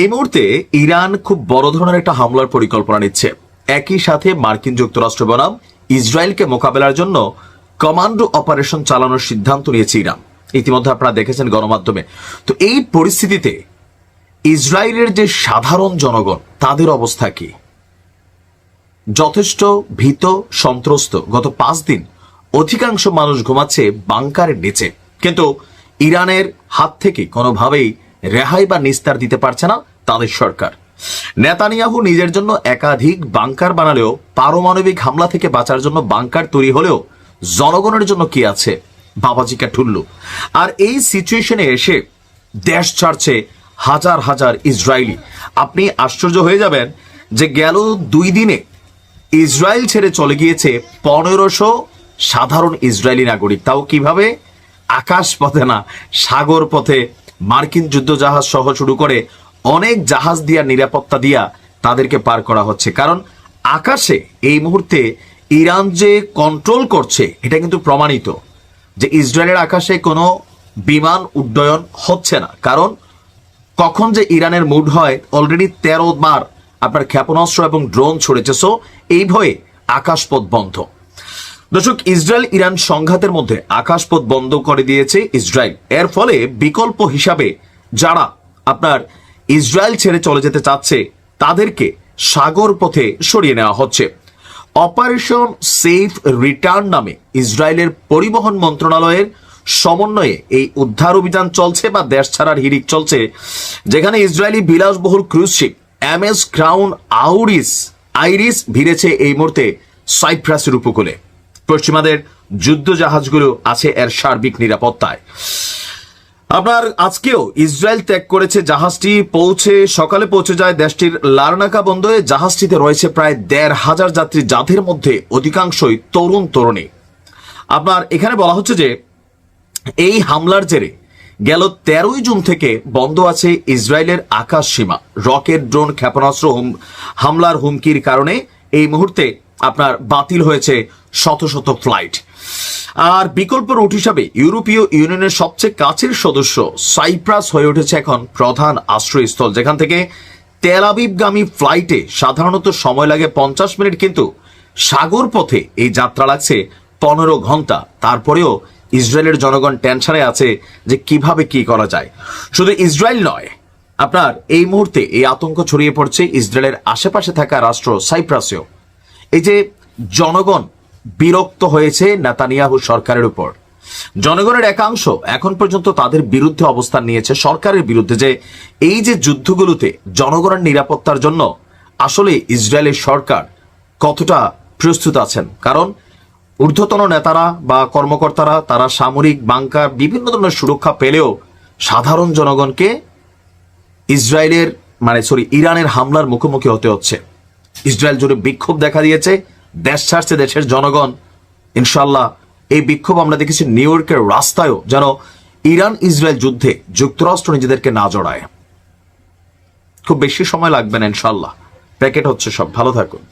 এই মুহূর্তে ইরান খুব বড় ধরনের একটা হামলার পরিকল্পনা নিচ্ছে। একই সাথে মার্কিন যুক্তরাষ্ট্র বনাম ইসরায়েলকে মোকাবেলার জন্য কমান্ডো অপারেশন চালানোর সিদ্ধান্ত নিয়েছে ইরান। ইতিমধ্যে আপনারা দেখেছেন গণমাধ্যমে। তো এই পরিস্থিতিতে ইসরায়েলের যে সাধারণ জনগণ, তাদের অবস্থা কি? যথেষ্ট ভীত, সন্ত্রস্ত গত পাঁচ দিন অধিকাংশ মানুষ ঘুমাচ্ছে বাংকারের নিচে। কিন্তু ইরানের হাত থেকে কোনোভাবেই রেহাই বা নিস্তার দিতে পারছে না তাদের সরকার। নেতানিয়াহু নিজের জন্য একাধিক বাংকার বানালেও পারমাণবিক হামলা থেকে বাঁচার জন্য বাংকার তৈরি হলেও জনগণের জন্য কি আছে? বাবাজিকা ঠুল্লু। আর এই সিচুয়েশনে এসে দেশ ছাড়ছে হাজার হাজার ইসরায়েলি। আপনি আশ্চর্য হয়ে যাবেন যে গেল দুই দিনে ইসরায়েল ছেড়ে চলে গিয়েছে পনেরোশো সাধারণ ইসরায়েলি নাগরিক। তাও কীভাবে? আকাশ পথে না, সাগর পথে মার্কিন যুদ্ধজাহাজ সহ শুরু করে অনেক জাহাজ দিয়া, নিরাপত্তা দিয়া তাদেরকে পার করা হচ্ছে। কারণ আকাশে এই মুহূর্তে ইরান যে কন্ট্রোল করছে, এটা কিন্তু প্রমাণিত যে ইসরায়েলের আকাশে কোনো বিমান উড্ডয়ন হচ্ছে না। কারণ কখন যে ইরানের মুড হয় অলরেডি তেরো বার আপনার ক্ষেপণাস্ত্র এবং ড্রোন ছড়েছে। সো এই ভয়ে আকাশপথ বন্ধ। দর্শক ইসরায়েল ইরান সংঘাতের মধ্যে আকাশপথ বন্ধ করে দিয়েছে ইসরায়েল। এর ফলে বিকল্প হিসাবে যারা আপনার ইসরায়েল ছেড়ে চলে যেতে চাচ্ছে, তাদেরকে সাগর পথে সরিয়ে নেওয়া হচ্ছে। অপারেশন সেফ রিটার্ন নামে ইসরায়েলের পরিবহন মন্ত্রণালয়ের সমন্বয়ে এই উদ্ধার অভিযান চলছে বা দেশ ছাড়ার হিরিক চলছে, যেখানে ইসরায়েলি বিলাসবহুল cruise ship M S crown আউরিস Iris ভিড়েছে এই মুহূর্তে সাইপ্রাসের উপকূলে। পশ্চিমাদের যুদ্ধ জাহাজগুলো আছে এর সার্বিক নিরাপত্তায়। আপনার আজকেও ইসরায়েল ত্যাগ করেছে জাহাজটি। পৌঁছে, সকালে পৌঁছে যায় দেশটির লারনাকা বন্দরে। জাহাজটিতে রয়েছে প্রায় দেড় হাজার যাত্রী, যাদের মধ্যে অধিকাংশই তরুণ তরুণী। আপনার এখানে বলা হচ্ছে যে, এই হামলার জেরে গেল তেরোই জুন থেকে বন্ধ আছে ইসরায়েলের আকাশ সীমা। রকেট, ড্রোন, ক্ষেপণাস্ত্র হুম- হামলার হুমকির কারণে এই মুহূর্তে আপনার বাতিল হয়েছে শত শত ফ্লাইট। আর বিকল্প রুট হিসাবে ইউরোপীয় ইউনিয়নের সবচেয়ে কাছের সদস্য সাইপ্রাস হয়ে উঠেছে এখন প্রধান আশ্রয়স্থল, যেখান থেকে তেল আবিবগামী ফ্লাইটে সাধারণত সময় লাগে পঞ্চাশ মিনিট, কিন্তু সাগর পথে এই যাত্রা লাগছে পনেরো ঘণ্টা। তারপরেও ইসরায়েলের জনগণ টেনশনে আছে যে কীভাবে কি করা যায়। শুধু ইসরায়েল নয়, আপনার এই মুহূর্তে এই আতঙ্ক ছড়িয়ে পড়ছে ইসরায়েলের আশেপাশে থাকা রাষ্ট্র সাইপ্রাসেও। এই যে জনগণ বিরক্ত হয়েছে নেতানিয়াহু সরকারের উপর। জনগণের একাংশ এখন পর্যন্ত তাদের বিরুদ্ধে অবস্থান নিয়েছে, সরকারের বিরুদ্ধে যে এই যে যুদ্ধগুলোতে জনগণের নিরাপত্তার জন্য আসলে ইসরায়েলের সরকার কতটা প্রস্তুত আছেন। কারণ ঊর্ধ্বতন নেতারা বা কর্মকর্তারা, তারা সামরিক বাংকার, বিভিন্ন ধরনের সুরক্ষা পেলেও সাধারণ জনগণকে ইসরায়েলের মানে সরি, ইরানের হামলার মুখোমুখি হতে হচ্ছে। ইসরায়েল জুড়ে বিক্ষোভ দেখা দিয়েছে, দেশ ছাড়ছে দেশের জনগণ। ইনশাল্লাহ এই বিক্ষোভ আমরা দেখেছি নিউ ইয়র্কের রাস্তায়ও যেন ইরান ইসরায়েল যুদ্ধে যুক্তরাষ্ট্র নিজেদেরকে না জড়ায়। খুব বেশি সময় লাগবে না ইনশাল্লাহ প্যাকেট হচ্ছে সব। ভালো থাকুন।